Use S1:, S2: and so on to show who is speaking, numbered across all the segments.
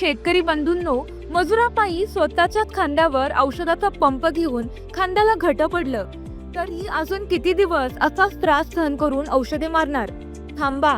S1: शेतकरी बंधूंनो मजुरापायी स्वतःच्याच खांद्यावर औषधाचा पंप घेऊन खांद्याला घट पडलं. तरी अजून किती दिवस असाच त्रास सहन करून औषधे मारणार? थांबा.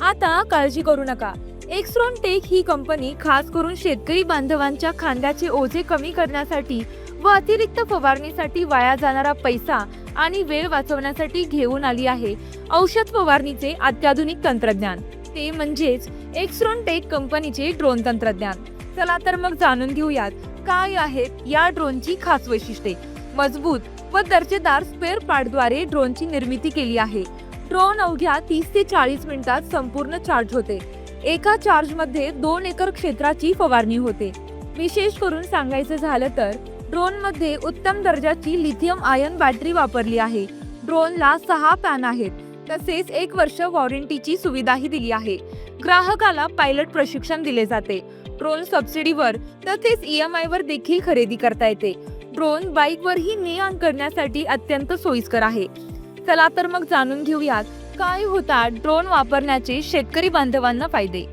S1: आता काळजी करू नका. एक्सरॉन टेक ही कंपनी खास करून शेतकरी बांधवांच्या खांद्याचे ओझे कमी करण्यासाठी व अतिरिक्त फवारणीसाठी वाया जाणारा पैसा आणि वेळ वाचवण्यासाठी घेऊन आली आहे औषध फवारणीचे अत्याधुनिक तंत्रज्ञान. ते म्हणजेच एक्सरॉन टेक कंपनीचे ड्रोन तंत्रज्ञान. चला तर मग जाणून घेऊयात काय आहेत या ड्रोनची खास वैशिष्ट्ये? मजबूत व दर्जेदार स्पेअर पार्टद्वारे ड्रोनची निर्मिती केली आहे. ड्रोन अवघ्या तीस ते चाळीस मिनिटात संपूर्ण चार्ज होते. एका चार्जमध्ये दोन एकर क्षेत्राची फवारणी होते. विशेष करून सांगायचं झालं तर ड्रोनमध्ये उत्तम दर्जाची लिथियम आयन बॅटरी वापरली आहे. ड्रोनला सहा पॅन आहेत. तसेच एक वर्ष वॉरंटीची सुविधाही दिली आहे. ग्राहकाला पायलट प्रशिक्षण दिले जाते. ड्रोन सबसिडीवर तसेच ई एम वर देखील खरेदी करता येते. ड्रोन बाईकवरही ने आण करण्यासाठी अत्यंत सोयीस्कर आहे. चला तर मग जाणून घेऊयात काय होतात ड्रोन वापरण्याचे शेतकरी बांधवांना फायदे?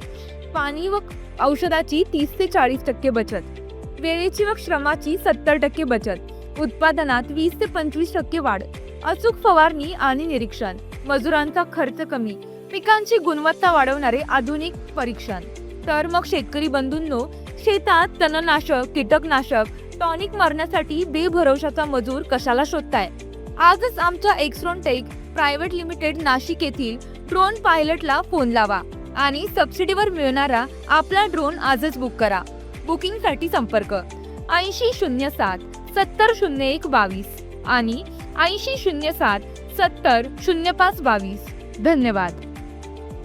S1: पाणी व औषधाची तीस ते चाळीस टक्के बचत. वेळेची व श्रमाची सत्तर टक्के बचत. उत्पादनात वीस ते पंचवीस टक्के वाढ. अचूक फवारणी आणि निरीक्षण. मजुरांचा खर्च कमी पिकांची गुणवत्ता वाढवणारे आधुनिक परीक्षण. तर मग शेतकरी बंधूंनो शेतात तणनाशक कीटकनाशक टॉनिक मारण्यासाठी बेभरवशाचा मजूर कशाला शोधताय? आजच आमच्या Xeron tech private limited Nashik येथील ड्रोन पायलटला फोन लावा आणि सबसिडीवर मिळणारा आपला ड्रोन आजच बुक करा. बुकिंगसाठी संपर्क. ऐंशी शून्य सात सत्तर शून्य एक बावीस आणि ऐंशी शून्य सात सत्तर शून्य पाच बावीस. धन्यवाद.